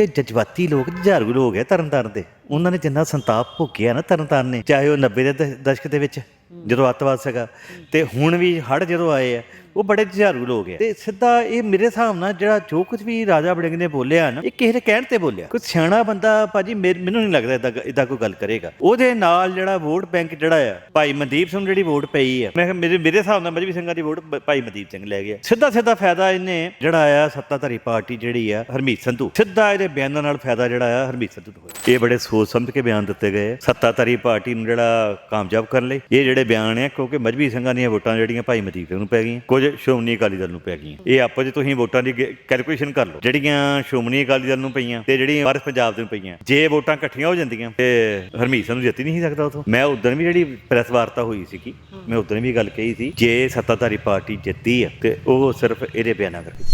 ਇਹ ਜਜ਼ਬਾਤੀ ਲੋਕ, ਜੁਝਾਰੂ ਲੋਕ ਹੈ ਤਰਨਤਾਰਨ ਦੇ। ਉਹਨਾਂ ਨੇ ਜਿੰਨਾ ਸੰਤਾਪ ਭੋਗਿਆ ਨਾ ਤਰਨਤਾਰਨ ਨੇ, ਚਾਹੇ ਉਹ 90 ਦੇ ਦ- ਦਸ਼ਕ ਦੇ ਵਿੱਚ, ਜਦੋਂ ਅੱਤਵਾਦ ਸੀਗਾ। ਤੇ ਹੁਣ ਵੀ ਹੜ ਜਦੋਂ ਆਏ ਆ ਉਹ ਬੜੇ ਜੁਝਾਰੂ ਲੋਕ ਹੈ ਤੇ ਸਿੱਧਾ ਇਹ ਮੇਰੇ ਹਿਸਾਬ ਨਾਲ ਜਿਹੜਾ ਜੋ ਕੁਝ ਵੀ ਰਾਜਾ ਬੜਿੰਗ ਨੇ ਬੋਲਿਆ ਨਾ, ਇਹ ਕਿਸੇ ਦੇ ਕਹਿਣ ਤੇ ਬੋਲਿਆ। ਕੋਈ ਸਿਆਣਾ ਬੰਦਾ ਭਾਜੀ ਮੇਰ- ਮੈਨੂੰ ਨਹੀਂ ਲੱਗਦਾ ਇਦਾਂ ਇਦਾਂ ਕੋਈ ਗੱਲ ਕਰੇਗਾ। ਉਹਦੇ ਨਾਲ ਜਿਹੜਾ ਵੋਟ ਬੈਂਕ ਜਿਹੜਾ ਆ, ਭਾਈ ਮਨਦੀਪ ਸਿੰਘ ਨੂੰ ਜਿਹੜੀ ਵੋਟ ਪਈ ਆ, ਮੈਂ ਕਿਹਾ ਮੇਰੇ ਮੇਰੇ ਹਿਸਾਬ ਨਾਲ ਮਜਬੀ ਸਿੰਘਾਂ ਦੀ ਵੋਟ ਭਾਈ ਮਨਦੀਪ ਸਿੰਘ ਲੈ ਗਿਆ। ਸਿੱਧਾ ਸਿੱਧਾ ਫਾਇਦਾ ਇਹਨੇ ਜਿਹੜਾ ਆ ਸੱਤਾਧਾਰੀ ਪਾਰਟੀ ਜਿਹੜੀ ਆ, ਹਰਮੀਤ ਸੰਧੂ। ਸਿੱਧਾ ਇਹਦੇ ਬਿਆਨਾਂ ਨਾਲ ਫਾਇਦਾ ਜਿਹੜਾ ਆ, ਹਰਮੀਤ ਸੰਧੂ ਨੂੰ ਹੋਇਆ। ਇਹ ਬੜੇ ਸੋਚ ਸਮਝ ਕੇ ਬਿਆਨ ਦਿੱਤੇ ਗਏ ਸੱਤਾਧਾਰੀ ਪਾਰਟੀ ਨੂੰ ਜਿਹੜਾ ਕਾਮਯਾਬ ਕਰਨ ਲਈ, ਇਹ ਜਿਹੜੇ ਬਿਆਨ ਆ, ਕਿਉਂਕਿ ਮਜਬੀ ਸਿੰਘਾਂ ਦੀਆਂ ਵੋਟਾਂ ਜਿਹੜੀਆਂ ਭਾਈ ਮਨਦੀਪ ਸਿੰਘ ਨੂੰ ਪੈ ਗਈਆਂ। ਕੁਝ ਸ਼੍ਰੋਮਣੀ ਅਕਾਲੀ ਦਲ ਨੂੰ ਪੈ ਗਈਆਂ। ਇਹ ਆਪੋ ਜੇ ਤੁਸੀਂ ਵੋਟਾਂ ਦੀ ਕੈਲਕੂਲੇਸ਼ਨ ਕਰ ਲਓ। ਜਿਹੜੀਆਂ ਸ਼੍ਰੋਮਣੀ ਅਕਾਲੀ ਦਲ ਨੂੰ ਪਈਆਂ ਤੇ ਜਿਹੜੀਆਂ ਵਾਰਿਸ ਪੰਜਾਬ ਦੇ ਨੂੰ ਪਈਆਂ, ਜੇ ਵੋਟਾਂ ਇਕੱਠੀਆਂ ਹੋ ਜਾਂਦੀਆਂ ਤੇ ਹਰਮੀਤ ਸਿੰਘ ਜਿੱਤ ਹੀ ਨਹੀਂ ਸਕਦਾ ਉਥੋਂ। ਮੈਂ ਉਦੋਂ ਵੀ ਜਿਹੜੀ ਪ੍ਰੈਸ ਵਾਰਤਾ ਹੋਈ ਸੀਗੀ ਮੈਂ ਉਦੋਂ ਵੀ ਗੱਲ ਕਹੀ ਸੀ, ਜੇ ਸੱਤਾਧਾਰੀ ਪਾਰਟੀ ਜਿੱਤੀ ਆ ਤੇ ਉਹ ਸਿਰਫ ਇਹਦੇ ਬਿਆਨਾਂ ਕਰਕੇ।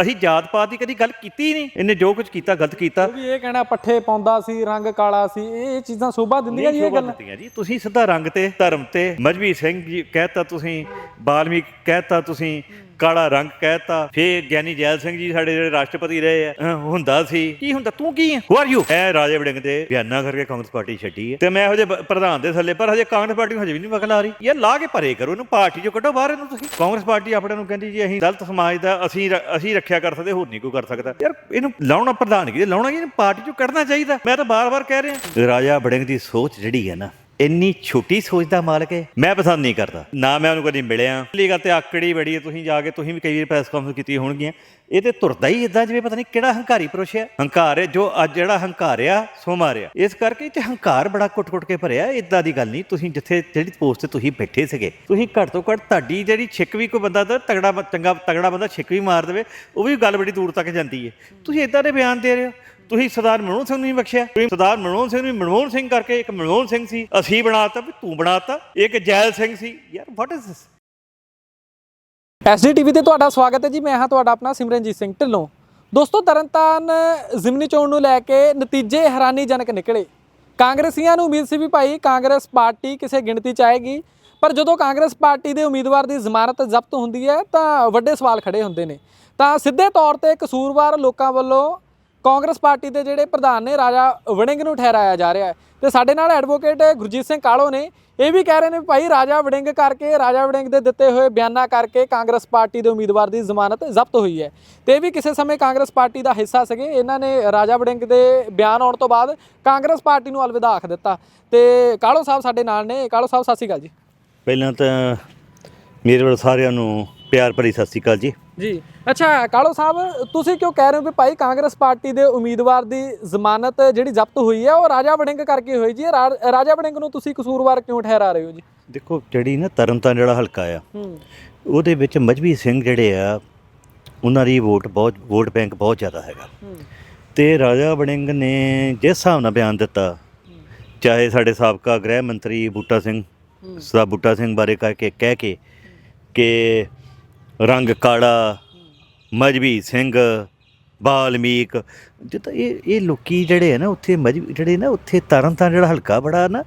ਅਸੀਂ ਜਾਤ ਪਾਤ ਦੀ ਕਦੀ ਗੱਲ ਕੀਤੀ ਨਹੀਂ। ਇਹਨੇ ਜੋ ਕੁਝ ਕੀਤਾ ਗਲਤ ਕੀਤਾ। ਉਹ ਵੀ ਇਹ ਕਹਿਣਾ ਪੱਠੇ ਪਾਉਂਦਾ ਸੀ ਰੰਗ ਕਾਲਾ ਸੀ। ਇਹ ਚੀਜ਼ਾਂ ਸ਼ੋਭਾ ਦਿੰਦੀਆਂ ਜੀ ਇਹ ਗੱਲਾਂ। ਜੀ। ਤੁਸੀਂ ਸਿੱਧਾ ਰੰਗ ਤੇ ਧਰਮ ਤੇ ਮਜਬੀ ਸਿੰਘ ਜੀ ਕਹਿਤਾ ਤੁਸੀਂ ਬਾਲਮੀਕ ਕਹਿਤਾ ਤੁਸੀਂ ਕਾਲਾ ਰੰਗ ਕਹਿਤਾ। ਫੇਰ ਗਿਆਨੀ ਜੈਲ ਸਿੰਘ ਜੀ ਸਾਡੇ ਜਿਹੜੇ ਰਾਸ਼ਟਰਪਤੀ ਰਹੇ ਆ ਹੁੰਦਾ ਸੀ। ਕੀ ਹੁੰਦਾ? ਤੂੰ ਕੀ ਹੈ ਹੂ ਆਰ ਯੂ ਇਹ ਰਾਜੇ ਵੜਿੰਗ ਦੇ ਬਿਆਨਾ ਕਰਕੇ ਕਾਂਗਰਸ ਪਾਰਟੀ ਛੱਡੀ ਹੈ ਤੇ ਮੈਂ ਇਹੋ ਬ- ਪ੍ਰਧਾਨ ਦੇ ਥੱਲੇ ਪਰ ਹਜੇ ਕਾਂਗਰਸ ਪਾਰਟੀ ਨੂੰ ਹਜੇ ਵੀ ਨਹੀਂ ਵਕਲ ਆ ਰਹੀ। ਇਹ ਲਾ ਕੇ ਪਰੇ ਕਰੋ ਇਹਨੂੰ ਪਾਰਟੀ ਚੋਂ ਕੱਢੋ ਬਾਹਰ ਇਹਨੂੰ ਤੁਸੀਂ। ਕਾਂਗਰਸ ਪਾਰਟੀ ਆਪਣੇ ਨੂੰ ਕਹਿੰਦੀ ਜੀ ਅਸੀਂ ਦਲਿਤ ਸਮਾਜ ਦਾ ਅਸੀਂ ਅਸੀਂ ਰੱਖਿਆ ਕਰ ਸਕਦੇ ਹੋਰ ਨਹੀਂ ਕੋਈ ਕਰ ਸਕਦਾ। ਯਾਰ ਇਹਨੂੰ ਲਾਉਣਾ ਪ੍ਰਧਾਨਗੀ ਦੇ ਲਾਉਣਾ ਇਹਨੂੰ ਪਾਰਟੀ ਚੋਂ ਕੱਢਣਾ ਚਾਹੀਦਾ। ਮੈਂ ਤਾਂ ਬਾਰ-ਬਾਰ ਕਹਿ ਰਿਹਾ। ਰਾਜਾ ਵੜਿੰਗ ਦੀ ਸੋਚ ਜਿਹੜੀ ਹੈ ਨਾ ਇੰਨੀ ਛੋਟੀ ਸੋਚ ਦਾ ਮਾਲਕ ਹੈ, ਮੈਂ ਪਸੰਦ ਨਹੀਂ ਕਰਦਾ। ਨਾ ਮੈਂ ਉਹਨੂੰ ਕਦੀ ਮਿਲਿਆ। ਪਹਿਲੀ ਗੱਲ ਤੇ ਆਕੜੀ ਬੜੀ ਹੈ, ਤੁਸੀਂ ਜਾ ਕੇ, ਤੁਸੀਂ ਵੀ ਕਈ ਵਾਰ ਪ੍ਰੈਸ ਕਾਨਫਰੰਸ ਕੀਤੀ ਹੋਣਗੀਆਂ। ਇਹ ਤੇ ਤੁਰਦਾ ਹੀ ਇਦਾਂ ਜਿਵੇਂ ਪਤਾ ਨਹੀਂ ਕਿਹੜਾ ਹੰਕਾਰੀ ਪੁਰਸ਼ ਹੈ। ਹੰਕਾਰ ਹੈ, ਜੋ ਅੱਜ ਜਿਹੜਾ ਹੰਕਾਰਿਆ ਸੋ ਮਾਰਿਆ। ਇਸ ਕਰਕੇ ਤੇ ਹੰਕਾਰ ਬੜਾ ਕੁੱਟ-ਕੁੱਟ ਕੇ ਭਰਿਆ ਇਦਾਂ ਦੀ ਗੱਲ ਨਹੀਂ। ਤੁਸੀਂ ਜਿੱਥੇ, ਜਿਹੜੀ ਪੋਸਟ ਤੇ ਤੁਸੀਂ ਬੈਠੇ ਸੀਗੇ, ਤੁਸੀਂ ਘੱਟ ਤੋਂ ਘੱਟ ਤੁਹਾਡੀ ਜਿਹੜੀ ਛਿੱਕ ਵੀ ਕੋਈ ਬੰਦਾ ਤਾਂ ਤਗੜਾ ਚੰਗਾ, ਤਗੜਾ ਬੰਦਾ ਛਿੱਕ ਵੀ ਮਾਰ ਦੇਵੇ, ਉਹ ਵੀ ਗੱਲ ਬੜੀ ਦੂਰ ਤੱਕ ਜਾਂਦੀ ਹੈ। ਤੁਸੀਂ ਇਦਾਂ ਦੇ ਬਿਆਨ ਦੇ ਰਹੇ ਹੋ। ਤੁਸੀਂ ਸਰਦਾਰ ਮਨਮੋਹਨ ਸਿੰਘ ਨੂੰ ਨਹੀਂ ਬਖਸ਼ਿਆ। ਤੁਸੀਂ ਸਰਦਾਰ ਮਨਮੋਹਨ ਸਿੰਘ ਨੂੰ ਮਨਮੋਹਨ ਸਿੰਘ ਕਰਕੇ ਇੱਕ ਮਨਮੋਹਨ ਸਿੰਘ ਸੀ, ਅਸੀਂ ਬਣਾਤਾ ਵੀ ਤੂੰ ਬਣਾਤਾ ਇੱਕ ਜੈਲ ਸਿੰਘ ਸੀ। ਯਾਰ what is this SD TV ਤੇ ਤੁਹਾਡਾ ਸਵਾਗਤ ਹੈ ਜੀ, ਮੈਂ ਹਾਂ ਤੁਹਾਡਾ ਆਪਣਾ ਸਿਮਰਨਜੀਤ ਸਿੰਘ ਢਿੱਲੋਂ। ਦੋਸਤੋ, ਤਰਨਤਾਰਨ ਜ਼ਿਮਨੀ ਚੋਣ ਨੂੰ ਲੈ ਕੇ ਨਤੀਜੇ ਹੈਰਾਨੀਜਨਕ ਨਿਕਲੇ। ਕਾਂਗਰਸੀਆਂ ਨੂੰ ਉਮੀਦ ਸੀ ਵੀ ਭਾਈ ਕਾਂਗਰਸ ਪਾਰਟੀ ਕਿਸੇ ਗਿਣਤੀ ਚ ਆਏਗੀ, ਪਰ ਜਦੋਂ ਕਾਂਗਰਸ ਪਾਰਟੀ ਦੇ ਉਮੀਦਵਾਰ ਦੀ ਜ਼ਮਾਨਤ ਜ਼ਬਤ ਹੁੰਦੀ ਹੈ, ਤਾਂ ਵੱਡੇ ਸਵਾਲ ਖੜੇ ਹੁੰਦੇ ਨੇ। ਤਾਂ ਸਿੱਧੇ ਤੌਰ ਤੇ ਕਸੂਰਵਾਰ ਲੋਕਾਂ ਵੱਲੋਂ ਕਾਂਗਰਸ ਪਾਰਟੀ ਦੇ ਜਿਹੜੇ ਪ੍ਰਧਾਨ ਨੇ, ਰਾਜਾ ਵੜਿੰਗ ਨੂੰ ਠਹਿਰਾਇਆ ਜਾ ਰਿਹਾ ਹੈ। ਤੇ ਸਾਡੇ ਨਾਲ ਐਡਵੋਕੇਟ ਗੁਰਜੀਤ ਸਿੰਘ ਕਾਲੋ ਨੇ। ਇਹ ਵੀ ਕਹਿ ਰਹੇ ਨੇ ਭਾਈ, ਰਾਜਾ ਵੜਿੰਗ ਕਰਕੇ, ਰਾਜਾ ਵੜਿੰਗ ਦੇ ਦਿੱਤੇ ਹੋਏ ਬਿਆਨਾਂ ਕਰਕੇ ਕਾਂਗਰਸ ਪਾਰਟੀ ਦੇ ਉਮੀਦਵਾਰ ਦੀ ਜ਼ਮਾਨਤ ਜ਼ਬਤ ਹੋਈ ਹੈ। ਤੇ ਇਹ ਵੀ ਕਿਸੇ ਸਮੇਂ ਕਾਂਗਰਸ ਪਾਰਟੀ ਦਾ ਹਿੱਸਾ ਸੀਗੇ। ਇਹਨਾਂ ਨੇ ਰਾਜਾ ਵੜਿੰਗ ਦੇ ਬਿਆਨ ਆਉਣ ਤੋਂ ਬਾਅਦ ਕਾਂਗਰਸ ਪਾਰਟੀ ਨੂੰ ਅਲਵਿਦਾ ਆਖ ਦਿੱਤਾ। ਤੇ ਕਾਲੋ ਸਾਹਿਬ ਸਾਡੇ ਨਾਲ ਨੇ। ਕਾਲੋ ਸਾਹਿਬ, ਸਤਿ ਸ਼੍ਰੀ ਅਕਾਲ ਜੀ। ਪਹਿਲਾਂ ਤਾਂ ਮੇਰੇ ਵੱਲ ਸਾਰਿਆਂ ਨੂੰ ਪਿਆਰ ਭਰੀ ਸਤਿ ਸ਼੍ਰੀ ਅਕਾਲ ਜੀ। ਜੀ। ਅੱਛਾ ਕਾਲੋ ਸਾਹਿਬ ਤੁਸੀਂ ਕਿਉਂ ਕਹਿ ਰਹੇ ਹੋ ਵੀ ਭਾਈ ਕਾਂਗਰਸ ਪਾਰਟੀ ਦੇ ਉਮੀਦਵਾਰ ਦੀ ਜ਼ਮਾਨਤ ਜਿਹੜੀ ਜ਼ਬਤ ਹੋਈ ਹੈ ਉਹ ਰਾਜਾ ਵੜਿੰਗ ਕਰਕੇ ਹੋਈ ਜੀ? ਰਾਜਾ ਵੜਿੰਗ ਨੂੰ ਤੁਸੀਂ ਕਸੂਰਵਾਰ ਕਿਉਂ ਠਹਿਰਾ ਰਹੇ ਹੋ ਜੀ? ਦੇਖੋ ਜਿਹੜੀ ਨਾ ਤਰਨਤਾਰਨ ਜਿਹੜਾ ਹਲਕਾ ਆ ਉਹਦੇ ਵਿੱਚ ਮਜਬੀ ਸਿੰਘ ਜਿਹੜੇ ਆ ਉਹਨਾਂ ਦੀ ਵੋਟ ਬਹੁਤ ਵੋਟ ਬੈਂਕ ਬਹੁਤ ਜ਼ਿਆਦਾ ਹੈਗਾ। ਤੇ ਰਾਜਾ ਵੜਿੰਗ ਨੇ ਜਿਸ ਹਿਸਾਬ ਨਾਲ ਬਿਆਨ ਦਿੱਤਾ ਚਾਹੇ ਸਾਡੇ ਸਾਬਕਾ ਗ੍ਰਹਿ ਮੰਤਰੀ ਬੂਟਾ ਸਿੰਘ ਸਦਾ ਬੂਟਾ ਸਿੰਘ ਬਾਰੇ ਕਰਕੇ ਕਹਿ ਕੇ ਕਿ ਰੰਗ ਕਾਲਾ, ਮਜਬੀ ਸਿੰਘ, ਬਾਲਮੀਕ। ਜਿੱਦਾਂ ਇਹ ਇਹ ਲੋਕੀ ਜਿਹੜੇ ਆ ਨਾ, ਉੱਥੇ ਮਜਬੀ, ਜਿਹੜੇ ਨਾ, ਉੱਥੇ ਤਰਨਤਾਰਨ ਜਿਹੜਾ ਹਲਕਾ ਬੜਾ ਨਾ,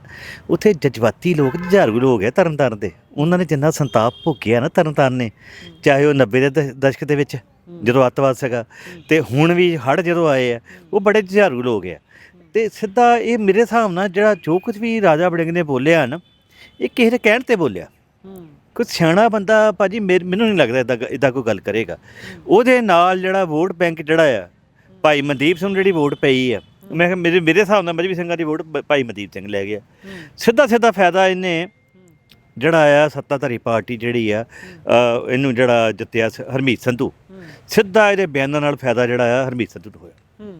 ਉੱਥੇ ਜਜ਼ਬਾਤੀ ਲੋਕ, ਜੁਝਾਰੂ ਲੋਕ ਹੈ ਤਰਨਤਾਰਨ ਦੇ। ਉਹਨਾਂ ਨੇ ਜਿੰਨਾ ਸੰਤਾਪ ਭੋਗਿਆ ਨਾ ਤਰਨਤਾਰਨ ਨੇ, ਚਾਹੇ ਉਹ 90 ਦੇ ਦ- ਦਸ਼ਕ ਦੇ ਵਿੱਚ, ਜਦੋਂ ਅੱਤਵਾਦ ਸੀਗਾ, ਤੇ ਹੁਣ ਵੀ ਹੜ ਜਦੋਂ ਆਏ ਆ, ਉਹ ਬੜੇ ਜੁਝਾਰੂ ਲੋਕ ਆ। ਤੇ ਸਿੱਧਾ ਇਹ ਮੇਰੇ ਹਿਸਾਬ ਨਾਲ ਜਿਹੜਾ ਜੋ ਕੁਝ ਵੀ ਰਾਜਾ ਬੜਿੰਗ ਨੇ ਬੋਲਿਆ ਨਾ, ਇਹ ਕਿਸੇ ਦੇ ਕਹਿਣ ਤੇ ਬੋਲਿਆ। ਕੋਈ ਸਿਆਣਾ ਬੰਦਾ ਭਾਜੀ ਮੇਰ- ਮੈਨੂੰ ਨਹੀਂ ਲੱਗਦਾ ਇਦਾਂ ਇਦਾਂ ਕੋਈ ਗੱਲ ਕਰੇਗਾ। ਉਹਦੇ ਨਾਲ ਜਿਹੜਾ ਵੋਟ ਬੈਂਕ ਜਿਹੜਾ ਆ ਭਾਈ ਮਨਦੀਪ ਸਿੰਘ ਨੂੰ ਜਿਹੜੀ ਵੋਟ ਪਈ ਆ ਮੈਂ ਕਿਹਾ ਮੇਰੇ ਮੇਰੇ ਹਿਸਾਬ ਨਾਲ ਮਜਬੀ ਸਿੰਘਾਂ ਦੀ ਵੋਟ ਭਾਈ ਮਨਦੀਪ ਸਿੰਘ ਲੈ ਗਿਆ। ਸਿੱਧਾ ਸਿੱਧਾ ਫਾਇਦਾ ਇਹਨੇ ਜਿਹੜਾ ਆ ਸੱਤਾਧਾਰੀ ਪਾਰਟੀ ਜਿਹੜੀ ਆ ਅ, ਇਹਨੂੰ ਜਿਹੜਾ ਜਿੱਤਿਆ ਸ- ਹਰਮੀਤ ਸੰਧੂ। ਸਿੱਧਾ ਇਹਦੇ ਬਿਆਨਾਂ ਨਾਲ ਫਾਇਦਾ ਜਿਹੜਾ ਆ ਹਰਮੀਤ ਸੰਧੂ ਨੂੰ ਹੋਇਆ। ਹੂੰ।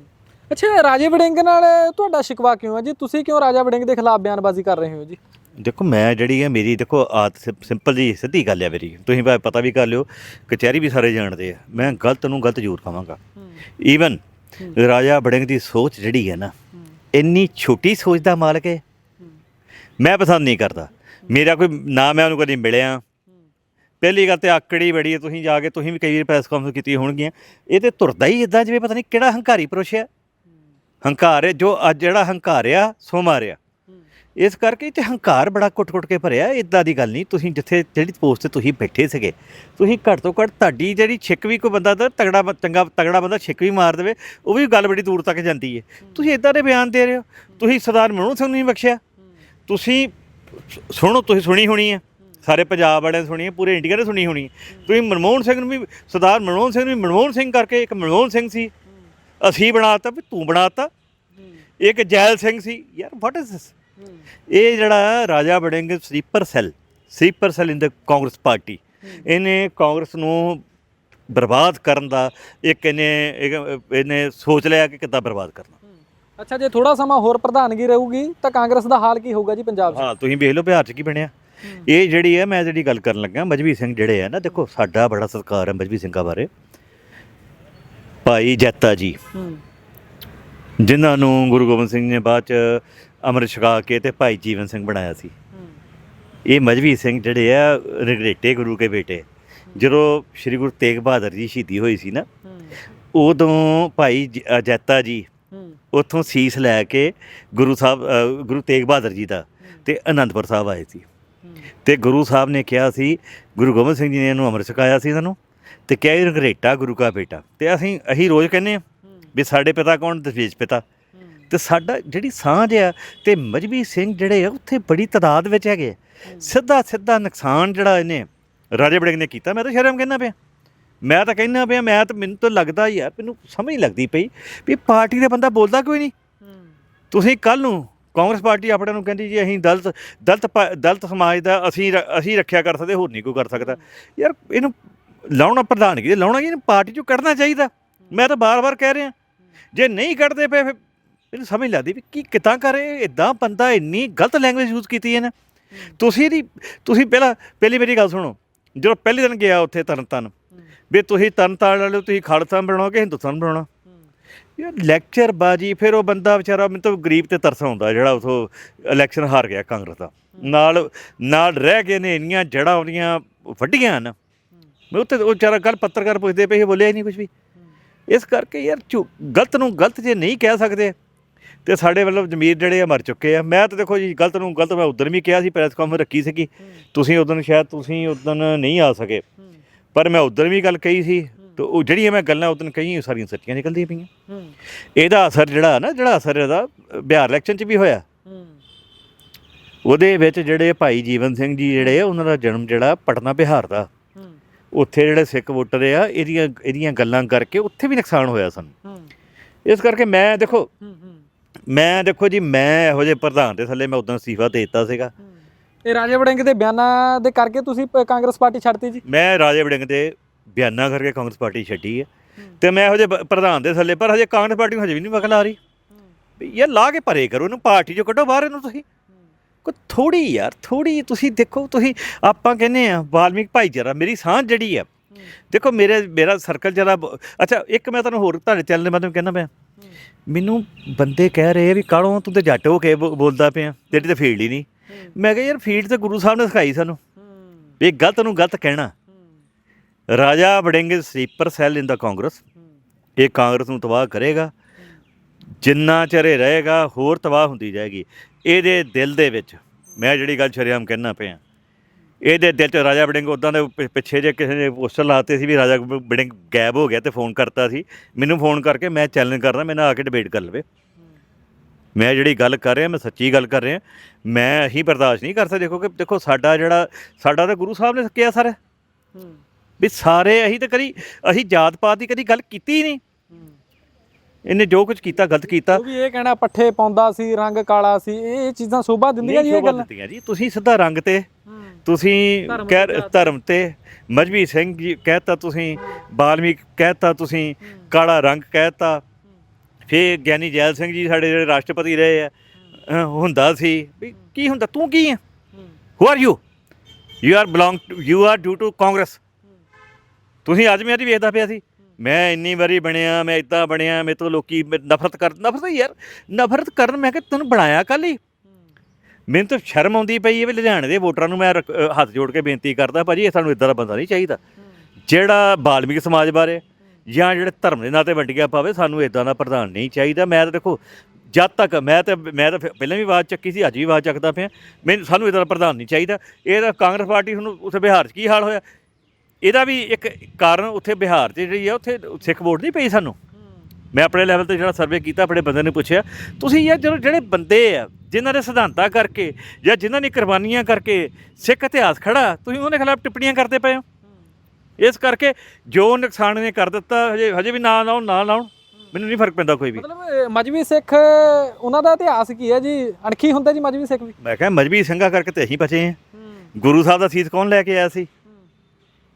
ਅੱਛਾ ਰਾਜੇ ਵੜਿੰਗ ਨਾਲ ਤੁਹਾਡਾ ਸ਼ਿਕਵਾ ਕਿਉਂ ਹੈ ਜੀ? ਤੁਸੀਂ ਕਿਉਂ ਰਾਜਾ ਵੜਿੰਗ ਦੇ ਖਿਲਾਫ ਬਿਆਨਬਾਜ਼ੀ ਕਰ ਰਹੇ ਹੋ ਜੀ? ਦੇਖੋ ਮੈਂ ਜਿਹੜੀ ਹੈ ਮੇਰੀ ਦੇਖੋ ਆਦਤ ਸਿੰ- ਸਿੰਪਲ ਜੀ ਸਿੱਧੀ ਗੱਲ ਹੈ ਮੇਰੀ। ਤੁਸੀਂ ਭਾਵੇਂ ਪਤਾ ਵੀ ਕਰ ਲਿਓ ਕਚਹਿਰੀ ਵੀ ਸਾਰੇ ਜਾਣਦੇ ਆ। ਮੈਂ ਗਲਤ ਨੂੰ ਗਲਤ ਜ਼ਰੂਰ ਕਹਾਂਗਾ। ਈਵਨ ਰਾਜਾ ਬੜਿੰਗ ਦੀ ਸੋਚ ਜਿਹੜੀ ਹੈ ਨਾ ਇੰਨੀ ਛੋਟੀ ਸੋਚ ਦਾ ਮਾਲਕ ਹੈ। ਮੈਂ ਪਸੰਦ ਨਹੀਂ ਕਰਦਾ। ਮੇਰਾ ਕੋਈ ਨਾ ਮੈਂ ਉਹਨੂੰ ਕਦੀ ਮਿਲਿਆ। ਪਹਿਲੀ ਗੱਲ ਤੇ ਆਕੜੀ ਬੜੀ ਹੈ ਤੁਸੀਂ ਜਾ ਕੇ ਤੁਸੀਂ ਵੀ ਕਈ ਵਾਰ ਪ੍ਰੈਸ ਕਾਨਫਰੰਸ ਕੀਤੀ ਹੋਣਗੀਆਂ। ਇਹ ਤੇ ਤੁਰਦਾ ਹੀ ਇਦਾਂ ਜਿਵੇਂ ਪਤਾ ਨਹੀਂ ਕਿਹੜਾ ਹੰਕਾਰੀ ਪੁਰਸ਼ ਹੈ। ਹੰਕਾਰ ਹੈ ਜੋ ਅੱਜ ਜਿਹੜਾ ਹੰਕਾਰਿਆ ਸੋ ਮਾਰਿਆ ਇਸ ਕਰਕੇ ਤੇ ਹੰਕਾਰ ਬੜਾ ਕੁੱਟ-ਕੁੱਟ ਕੇ ਭਰਿਆ ਇਦਾਂ ਦੀ ਗੱਲ ਨਹੀਂ। ਤੁਸੀਂ ਜਿੱਥੇ ਜਿਹੜੀ ਪੋਸਟ ਤੇ ਤੁਸੀਂ ਬੈਠੇ ਸੀਗੇ ਤੁਸੀਂ ਘੱਟ ਤੋਂ ਘੱਟ ਤੁਹਾਡੀ ਜਿਹੜੀ ਛਿੱਕ ਵੀ ਕੋਈ ਬੰਦਾ ਤਾਂ ਤਗੜਾ ਚੰਗਾ ਤਗੜਾ ਬੰਦਾ ਛਿੱਕ ਵੀ ਮਾਰ ਦੇਵੇ ਉਹ ਵੀ ਗੱਲ ਬੜੀ ਦੂਰ ਤੱਕ ਜਾਂਦੀ ਹੈ। ਤੁਸੀਂ ਇਦਾਂ ਦੇ ਬਿਆਨ ਦੇ ਰਹੇ ਹੋ? ਤੁਸੀਂ ਸਰਦਾਰ ਮਨੋਹਰ ਸਿੰਘ ਨੂੰ ਨਹੀਂ ਬਖਸ਼ਿਆ? ਤੁਸੀਂ ਸੁਣੋ ਤੁਸੀਂ ਸੁਣੀ ਹੋਣੀ ਹੈ ਸਾਰੇ ਪੰਜਾਬ ਵਾਲਿਆਂ ਨੇ ਸੁਣੀ ਹੈ ਪੂਰੇ ਇੰਡੀਆ ਨੇ ਸੁਣੀ ਹੋਣੀ ਹੈ। ਤੁਸੀਂ ਮਨਮੋਹਨ ਸਿੰਘ ਨੂੰ ਵੀ ਸਰਦਾਰ ਮਨਮੋਹਨ ਸਿੰਘ ਨੂੰ ਵੀ ਮਨਮੋਹਨ ਸਿੰਘ ਕਰਕੇ ਇੱਕ ਮਨਮੋਹਨ ਸਿੰਘ ਸੀ। ਅਸੀਂ ਬਣਾਤਾ ਵੀ ਤੂੰ ਬਣਾਤਾ ਇੱਕ ਜੈਲ ਸਿੰਘ ਸੀ। ਯਾਰ ਵਾਟ ਇਜ਼ ਦਿਸ ਇਹ ਜਿਹੜਾ Raja Warring sleeper cell sleeper cell in the Congress party. ਇਹਨੇ ਕਾਂਗਰਸ ਨੂੰ ਬਰਬਾਦ ਕਰਨ ਦਾ ਇੱਕ ਇਹਨੇ ਇਹਨੇ ਸੋਚ ਲਿਆ ਕਿ ਕਿੱਦਾਂ ਬਰਬਾਦ ਕਰਨਾ। ਅੱਛਾ ਜੇ ਥੋੜਾ ਸਮਾਂ ਹੋਰ ਪ੍ਰਧਾਨਗੀ ਰਹੂਗੀ ਤਾਂ ਕਾਂਗਰਸ ਦਾ ਹਾਲ ਕੀ ਹੋਊਗਾ ਜੀ ਪੰਜਾਬ 'ਚ? ਹਾਂ ਤੁਸੀਂ ਵੇਖ ਲਓ ਬਿਹਾਰ 'ਚ ਕੀ ਬਣਿਆ। ਇਹ ਜਿਹੜੀ ਹੈ ਮੈਂ ਜਿਹੜੀ ਗੱਲ ਕਰਨ ਲੱਗਾ ਮਜਬੀ ਸਿੰਘ ਜਿਹੜੇ ਆ ਨਾ ਦੇਖੋ ਸਾਡਾ ਬੜਾ ਸਤਿਕਾਰ ਹੈ ਮਜਬੀ ਸਿੰਘਾਂ ਬਾਰੇ। ਭਾਈ ਜੈਤਾ ਜੀ ਜਿਨ੍ਹਾਂ ਨੂੰ ਗੁਰੂ ਗੋਬਿੰਦ ਸਿੰਘ ਨੇ ਬਾਅਦ ਚ ਅੰਮ੍ਰਿਤ ਛਕਾ ਕੇ ਤੇ ਭਾਈ ਜੀਵਨ ਸਿੰਘ ਬਣਾਇਆ ਸੀ। ਇਹ ਮਜਬੀ ਸਿੰਘ ਜਿਹੜੇ ਆ ਰਗਰੇਟੇ ਗੁਰੂ ਕੇ ਬੇਟੇ। ਜਦੋਂ ਸ੍ਰੀ ਗੁਰੂ ਤੇਗ ਬਹਾਦਰ ਜੀ ਸ਼ਹੀਦੀ ਹੋਈ ਸੀ ਨਾ, ਉਦੋਂ ਭਾਈ ਜੈਤਾ ਜੀ ਉੱਥੋਂ ਸੀਸ ਲੈ ਕੇ ਗੁਰੂ ਸਾਹਿਬ ਗੁਰੂ ਤੇਗ ਬਹਾਦਰ ਜੀ ਦਾ ਤੇ ਅਨੰਦਪੁਰ ਸਾਹਿਬ ਆਏ ਸੀ। ਤੇ ਗੁਰੂ ਸਾਹਿਬ ਨੇ ਕਿਹਾ ਸੀ, ਗੁਰੂ ਗੋਬਿੰਦ ਸਿੰਘ ਜੀ ਨੇ ਇਹਨੂੰ ਅੰਮ੍ਰਿਤ ਛਕਾਇਆ ਸੀ ਇਹਨਾਂ ਨੂੰ ਤੇ ਕਿਹਾ ਇਹ ਰਗਰੇਟਾ ਗੁਰੂ ਕਾ ਬੇਟਾ। ਤੇ ਅਸੀਂ ਅਸੀਂ ਰੋਜ਼ ਕਹਿੰਦੇ ਆ ਵੀ ਸਾਡੇ ਪਿਤਾ ਕੌਣ ਦਸ਼ਮੇਸ਼ ਪਿਤਾ। ਤੇ ਸਾਡਾ ਜਿਹੜੀ ਸਾਂਝ ਆ ਤੇ ਮਜਬੀ ਸਿੰਘ ਜਿਹੜੇ ਆ, ਉੱਥੇ ਬੜੀ ਤਾਦਾਦ ਵਿੱਚ ਹੈਗੇ ਆ। ਸਿੱਧਾ ਸਿੱਧਾ ਨੁਕਸਾਨ ਜਿਹੜਾ ਇਹਨੇ, ਰਾਜੇ ਬੜਿੰਗ ਨੇ ਕੀਤਾ। ਮੈਂ ਤਾਂ ਸ਼ਰਮ ਕਹਿੰਦਾ ਪਿਆ। ਮੈਂ ਤਾਂ ਕਹਿੰਦਾ ਪਿਆ, ਮੈਂ ਤਾਂ ਮੈਨੂੰ ਤਾਂ ਲੱਗਦਾ ਯਾਰ ਮੈਨੂੰ ਸਮਝ ਨਹੀਂ ਲੱਗਦੀ ਪਈ ਵੀ ਪਾਰਟੀ ਦੇ ਬੰਦਾ ਬੋਲਦਾ ਕੋਈ ਨਹੀਂ। ਤੁਸੀਂ ਕੱਲ ਨੂੰ ਕਾਂਗਰਸ ਪਾਰਟੀ ਆਪਣੇ ਨੂੰ ਕਹਿੰਦੀ ਜੀ, ਅਸੀਂ ਦਲਤ ਦਲਤ ਪਾ- ਦਲਤ ਸਮਾਜ ਦਾ ਅਸੀਂ ਰ- ਅਸੀਂ ਰੱਖਿਆ ਕਰ ਸਕਦੇ, ਹੋਰ ਨਹੀਂ ਕੋਈ ਕਰ ਸਕਦਾ। ਯਾਰ, ਇਹਨੂੰ ਲਾਉਣਾ ਪ੍ਰਧਾਨਗੀ ਦੇ ਲਾਉਣਾ ਜੀ ਇਹਨੂੰ ਪਾਰਟੀ ਚੋਂ ਕੱਢਣਾ ਚਾਹੀਦਾ। ਮੈਂ ਤਾਂ ਬਾਰ-ਬਾਰ ਕਹਿ ਰਿਹਾ। ਜੇ ਨਹੀਂ ਕੱਢਦੇ ਪਏ, ਫਿਰ ਇਹਨੂੰ ਸਮਝ ਨਹੀਂ ਲੱਗਦੀ ਵੀ ਕੀ ਕਿਦਾਂ ਕਰੇ ਇਦਾਂ ਬੰਦਾ ਇੰਨੀ ਗਲਤ ਲੈਂਗੁਏਜ ਯੂਜ਼ ਕੀਤੀ ਹੈ ਨਾ। ਤੁਸੀਂ ਇਹਦੀ ਤੁਸੀਂ ਪਹਿਲਾਂ ਪਹਿਲੀ ਮੇਰੀ ਗੱਲ ਸੁਣੋ ਜਦੋਂ ਪਹਿਲੇ ਦਿਨ ਗਿਆ ਉੱਥੇ ਤਰਨਤਾਰਨ ਵੀ ਤੁਸੀਂ ਤਰਨਤਾਰਨ ਵਾਲੇ ਤੁਸੀਂ ਖਾਲਸਾ ਬਣਾਓ ਕਿ ਹਿੰਦੁਸਤਾਨ ਬਣਾਉਣਾ। ਯਾਰ ਲੈਕਚਰ ਬਾਜੀ ਫਿਰ ਉਹ ਬੰਦਾ ਵਿਚਾਰਾ ਮੈਨੂੰ ਤਾਂ ਗਰੀਬ ਤੇ ਤਰਸ ਆਉਂਦਾ ਜਿਹੜਾ ਉਥੋਂ ਇਲੈਕਸ਼ਨ ਹਾਰ ਗਿਆ ਕਾਂਗਰਸ ਦਾ। ਨਾਲ ਨਾਲ ਰਹਿ ਗਏ ਨੇ ਇੰਨੀਆਂ ਜੜਾਂ ਉਹਦੀਆਂ ਵੱਡੀਆਂ ਹਨ। ਮੈਂ ਉੱਥੇ ਉਹ ਵਿਚਾਰਾ ਕੱਲ ਪੱਤਰਕਾਰ ਪੁੱਛਦੇ ਪਏ ਸੀ ਬੋਲਿਆ ਹੀ ਨਹੀਂ ਕੁਝ ਵੀ। ਇਸ ਕਰਕੇ ਯਾਰ ਝੂ ਗਲਤ ਨੂੰ ਗਲਤ ਜੇ ਨਹੀਂ ਕਹਿ ਸਕਦੇ ਤੇ ਸਾਡੇ ਵੱਲੋਂ ਜ਼ਮੀਰ ਜਿਹੜੇ ਆ ਮਰ ਚੁੱਕੇ ਆ। ਮੈਂ ਤਾਂ ਦੇਖੋ ਜੀ, ਗਲਤ ਨੂੰ ਗਲਤ ਮੈਂ ਉਦੋਂ ਵੀ ਕਿਹਾ ਸੀ, ਪ੍ਰੈਸ ਕਾਨਫਰੰਸ ਰੱਖੀ ਸੀਗੀ। ਤੁਸੀਂ ਉਦੋਂ ਸ਼ਾਇਦ ਤੁਸੀਂ ਉਦੋਂ ਨਹੀਂ ਆ ਸਕੇ। ਪਰ ਮੈਂ ਉਦੋਂ ਵੀ ਗੱਲ ਕਹੀ ਸੀ, ਤੇ ਉਹ ਜਿਹੜੀਆਂ ਮੈਂ ਗੱਲਾਂ ਉਦੋਂ ਕਹੀਆਂ, ਉਹ ਸਾਰੀਆਂ ਸੱਚੀਆਂ ਨਿਕਲਦੀਆਂ ਪਈਆਂ। ਇਹਦਾ ਅਸਰ ਜਿਹੜਾ ਨਾ, ਜਿਹੜਾ ਅਸਰ ਇਹਦਾ ਬਿਹਾਰ ਇਲੈਕਸ਼ਨ 'ਚ ਵੀ ਹੋਇਆ। ਉਹਦੇ ਵਿੱਚ ਜਿਹੜੇ ਭਾਈ ਜੀਵਨ ਸਿੰਘ ਜੀ ਜਿਹੜੇ ਉਹਨਾਂ ਦਾ ਜਨਮ ਜਿਹੜਾ ਪਟਨਾ ਬਿਹਾਰ ਦਾ। ਉੱਥੇ ਜਿਹੜੇ ਸਿੱਖ ਵੋਟਰ ਆ, ਇਹਦੀਆਂ ਇਹਦੀਆਂ ਗੱਲਾਂ ਕਰਕੇ ਉੱਥੇ ਵੀ ਨੁਕਸਾਨ ਹੋਇਆ ਸਾਨੂੰ। ਇਸ ਕਰਕੇ ਮੈਂ ਦੇਖੋ ਮੈਂ ਦੇਖੋ ਜੀ ਮੈਂ ਇਹੋ ਜਿਹੇ ਪ੍ਰਧਾਨ ਦੇ ਥੱਲੇ ਮੈਂ ਉਦੋਂ ਅਸਤੀਫਾ ਦੇ ਦਿੱਤਾ ਸੀਗਾ। ਇਹ ਰਾਜੇ ਵੜਿੰਗ ਦੇ ਬਿਆਨਾਂ ਦੇ ਕਰਕੇ ਤੁਸੀਂ ਪ- ਕਾਂਗਰਸ ਪਾਰਟੀ ਛੱਡਤੀ ਜੀ? ਮੈਂ ਰਾਜੇ ਵੜਿੰਗ ਦੇ ਬਿਆਨਾਂ ਕਰਕੇ ਕਾਂਗਰਸ ਪਾਰਟੀ ਛੱਡੀ ਹੈ। ਤੇ ਮੈਂ ਇਹੋ ਜਿਹੇ ਬ- ਪ੍ਰਧਾਨ ਦੇ ਥੱਲੇ ਪਰ ਹਜੇ ਕਾਂਗਰਸ ਪਾਰਟੀ ਨੂੰ ਹਜੇ ਵੀ ਨਹੀਂ ਵਕਲ ਆ ਰਹੀ। ਵੀ ਇਹ ਲਾ ਕੇ ਪਰੇ ਕਰੋ ਇਹਨੂੰ ਪਾਰਟੀ ਚੋਂ ਕੱਢੋ ਬਾਹਰ ਇਹਨੂੰ ਤੁਸੀਂ। ਕੋ ਥੋੜੀ ਯਾਰ ਥੋੜੀ ਤੁਸੀਂ ਦੇਖੋ ਤੁਸੀਂ ਆਪਾਂ ਕਹਿੰਦੇ ਆ ਵਾਲਮੀਕ ਭਾਈਚਾਰਾ ਮੇਰੀ ਸਾਂਝ ਜਿਹੜੀ ਆ ਦੇਖੋ ਮੇਰੇ ਮੇਰਾ ਸਰਕਲ ਜਰਾ ਅੱਛਾ ਇੱਕ ਮੈਂ ਤੁਹਾਨੂੰ ਹੋਰ ਤੁਹਾਡੇ ਚੈਨਲ ਦੇ ਮਾਧਿਅਮ ਕਹਿੰਦਾ ਪਿਆ। ਮੈਨੂੰ ਬੰਦੇ ਕਹਿ ਰਹੇ ਵੀ ਕਾਲੋਂ ਤੂੰ ਤੇ ਜੱਟ ਹੋ ਕੇ ਬੋਲਦਾ ਪਿਆ ਤੇਰੀ ਤੇ ਫੀਲਡ ਹੀ ਨਹੀਂ। ਮੈਂ ਕਿਹਾ ਯਾਰ ਫੀਲਡ ਤੇ ਗੁਰੂ ਸਾਹਿਬ ਨੇ ਸਿਖਾਈ ਸਾਨੂੰ। ਵੀ ਗਲਤ ਨੂੰ ਗਲਤ ਕਹਿਣਾ। Raja Warring sleeper cell in the Congress. ਇਹ ਕਾਂਗਰਸ ਨੂੰ ਤਬਾਹ ਕਰੇਗਾ। ਜਿੰਨਾ ਚਿਰ ਰਹੇਗਾ ਹੋਰ ਤਬਾਹ ਹੁੰਦੀ ਜਾਏਗੀ। ਇਹਦੇ ਦਿਲ ਦੇ ਵਿੱਚ ਮੈਂ ਜਿਹੜੀ ਗੱਲ ਸ਼ਰੇਆਮ ਕਹਿਣਾ ਪਿਆ ਇਹਦੇ ਦਿਲ 'ਚ ਰਾਜਾ ਵੜਿੰਗ ਉਦਾਂ ਦੇ ਪਿ- ਪਿੱਛੇ ਜੇ ਕਿਸੇ ਨੇ ਪੋਸਟਰ ਲਾਤੇ ਸੀ ਵੀ ਰਾਜਾ ਵੜਿੰਗ ਗਾਇਬ ਹੋ ਗਿਆ ਤੇ ਫੋਨ ਕਰਤਾ ਸੀ। ਮੈਨੂੰ ਫੋਨ ਕਰਕੇ ਮੈਂ ਚੈਲੰਜ ਕਰਦਾ ਮੈਂ ਨਾ ਆ ਕੇ ਡਿਬੇਟ ਕਰ ਲਵੇ। ਮੈਂ ਜਿਹੜੀ ਗੱਲ ਕਰ ਰਿਹਾ ਮੈਂ ਸੱਚੀ ਗੱਲ ਕਰ ਰਿਹਾ ਮੈਂ ਅਸੀਂ ਬਰਦਾਸ਼ਤ ਨਹੀਂ ਕਰ ਸਕਦੇ। ਦੇਖੋ ਕਿ ਦੇਖੋ ਸਾਡਾ ਜਿਹੜਾ ਸਾਡਾ ਤਾਂ ਗੁਰੂ ਸਾਹਿਬ ਨੇ ਕਿਹਾ ਸਰ। ਵੀ ਸਾਰੇ ਅਸੀਂ ਤਾਂ ਕਦੀ ਅਸੀਂ ਜਾਤ ਪਾਤ ਦੀ ਕਦੀ ਗੱਲ ਕੀਤੀ ਹੀ ਨਹੀਂ। ਇਹਨੇ ਜੋ ਕੁਝ ਕੀਤਾ ਗਲਤ ਕੀਤਾ। ਉਹ ਵੀ ਇਹ ਕਹਿਣਾ ਪੱਠੇ ਪਾਉਂਦਾ ਸੀ ਰੰਗ ਕਾਲਾ ਸੀ ਇਹ ਇਹ ਚੀਜ਼ਾਂ ਸ਼ੋਭਾ ਦਿੰਦੀਆਂ ਜੀ ਇਹ ਸ਼ੋਭਾ ਗੱਲਾਂ। ਦਿੱਤੀਆਂ ਜੀ। ਤੁਸੀਂ ਸਿੱਧਾ ਰੰਗ ਤੇ ਤੁਸੀਂ ਕਹਿ ਧਰਮ ਤੇ ਮਜਬੀ ਸਿੰਘ ਜੀ ਕਹਿਤਾ ਤੁਸੀਂ ਬਾਲਮੀਕ ਕਹਿਤਾ ਤੁਸੀਂ ਕਾਲਾ ਰੰਗ ਕਹਿਤਾ। ਫੇ ਗਿਆਨੀ ਜੈਲ ਸਿੰਘ ਜੀ ਸਾਡੇ ਜਿਹੜੇ ਰਾਸ਼ਟਰਪਤੀ ਰਹੇ ਆ ਹੁੰਦਾ ਸੀ ਵੀ ਕੀ ਹੁੰਦਾ ਤੂੰ ਕੀ ਹੈ। Who are you you are belong to you are due to Congress ਤੁਸੀਂ ਅੱਜ ਮੈਂ ਦੀ ਵੇਖਦਾ ਪਿਆ ਸੀ। ਮੈਂ ਇੰਨੀ ਵਾਰੀ ਬਣਿਆ ਮੈਂ ਇਦਾਂ ਬਣਿਆ ਮੇਰੇ ਤੋਂ ਲੋਕੀ ਨਫ਼ਰਤ ਕਰ ਨਫ਼ਰਤ ਯਾਰ ਨਫ਼ਰਤ ਕਰਨ ਮੈਂ ਕਿ ਤੈਨੂੰ ਬਣਾਇਆ ਕੱਲ ਹੀ। ਮੈਨੂੰ ਤਾਂ ਸ਼ਰਮ ਆਉਂਦੀ ਪਈ ਹੈ ਵੀ ਲੁਧਿਆਣੇ ਦੇ ਵੋਟਰਾਂ ਨੂੰ ਮੈਂ ਰਕ- ਹੱਥ ਜੋੜ ਕੇ ਬੇਨਤੀ ਕਰਦਾ ਭਾਜੀ ਇਹ ਸਾਨੂੰ ਇਦਾਂ ਦਾ ਬੰਦਾ ਨਹੀਂ ਚਾਹੀਦਾ। ਜਿਹੜਾ ਬਾਲਮੀਕ ਸਮਾਜ ਬਾਰੇ ਜਾਂ ਜਿਹੜੇ ਧਰਮ ਦੇ ਨਾਂ ਤੇ ਵੰਡੀਆਂ ਪਾਵੇ ਸਾਨੂੰ ਇਦਾਂ ਦਾ ਪ੍ਰਧਾਨ ਨਹੀਂ ਚਾਹੀਦਾ। ਮੈਂ ਤਾਂ ਦੇਖੋ ਜਦ ਤੱਕ ਮੈਂ ਤਾਂ ਮੈਂ ਤਾਂ ਫਿਰ- ਪਹਿਲਾਂ ਵੀ ਆਵਾਜ਼ ਚੱਕੀ ਸੀ ਅੱਜ ਵੀ ਆਵਾਜ਼ ਚੱਕਦਾ ਪਿਆ। ਮੈਨੂੰ ਸਾਨੂੰ ਇਹਦਾ ਪ੍ਰਧਾਨ ਨਹੀਂ ਚਾਹੀਦਾ। ਇਹਦਾ ਕਾਂਗਰਸ ਪਾਰਟੀ ਹੁਣ ਉੱਥੇ ਬਿਹਾਰ 'ਚ ਕੀ ਹਾਲ ਹੋਇਆ? ਇਹਦਾ ਵੀ ਇੱਕ ਕਾਰਨ ਉੱਥੇ ਬਿਹਾਰ 'ਚ ਜਿਹੜੀ ਆ ਉੱਥੇ ਸਿੱਖ ਵੋਟ ਨਹੀਂ ਪਈ ਸਾਨੂੰ। ਮੈਂ ਆਪਣੇ ਲੈਵਲ ਤੇ ਜਿਹੜਾ ਸਰਵੇ ਕੀਤਾ ਆਪਣੇ ਬੰਦੇ ਨੇ ਪੁੱਛਿਆ ਤੁਸੀਂ ਯਾਰ ਜਦੋਂ ਜਿਹੜੇ ਬੰਦੇ ਆ ਜਿਨ੍ਹਾਂ ਦੇ ਸਿਧਾਂਤਾਂ ਕਰਕੇ ਜਾਂ ਜਿਨ੍ਹਾਂ ਨੇ ਕੁਰਬਾਨੀਆਂ ਕਰਕੇ ਸਿੱਖ ਇਤਿਹਾਸ ਖੜਾ ਤੁਸੀਂ ਉਹਦੇ ਖਿਲਾਫ ਟਿੱਪਣੀਆਂ ਕਰਦੇ ਪਏ ਹੋ? ਇਸ ਕਰਕੇ ਜੋ ਨੁਕਸਾਨ ਨੇ ਕਰ ਦਿੱਤਾ ਹਜੇ ਹਜੇ ਵੀ ਨਾ ਲਾਉਣ ਨਾ ਲਾਉਣ ਮੈਨੂੰ ਨਹੀਂ ਫ਼ਰਕ ਪੈਂਦਾ ਕੋਈ ਵੀ। ਮਤਲਬ ਮਜਬੀ ਸਿੱਖ ਉਹਨਾਂ ਦਾ ਇਤਿਹਾਸ ਕੀ ਹੈ ਜੀ? ਅਣਖੀ ਹੁੰਦਾ ਜੀ ਮਜਬੀ ਸਿੱਖ ਵੀ? ਮੈਂ ਕਿਹਾ ਮਜਬੀ ਸਿੰਘਾਂ ਕਰਕੇ ਤੇ ਅਸੀਂ ਬਚੇ ਹਾਂ। ਗੁਰੂ ਸਾਹਿਬ ਦਾ ਸੀਸ ਕੌਣ ਲੈ ਕੇ ਆਇਆ ਸੀ?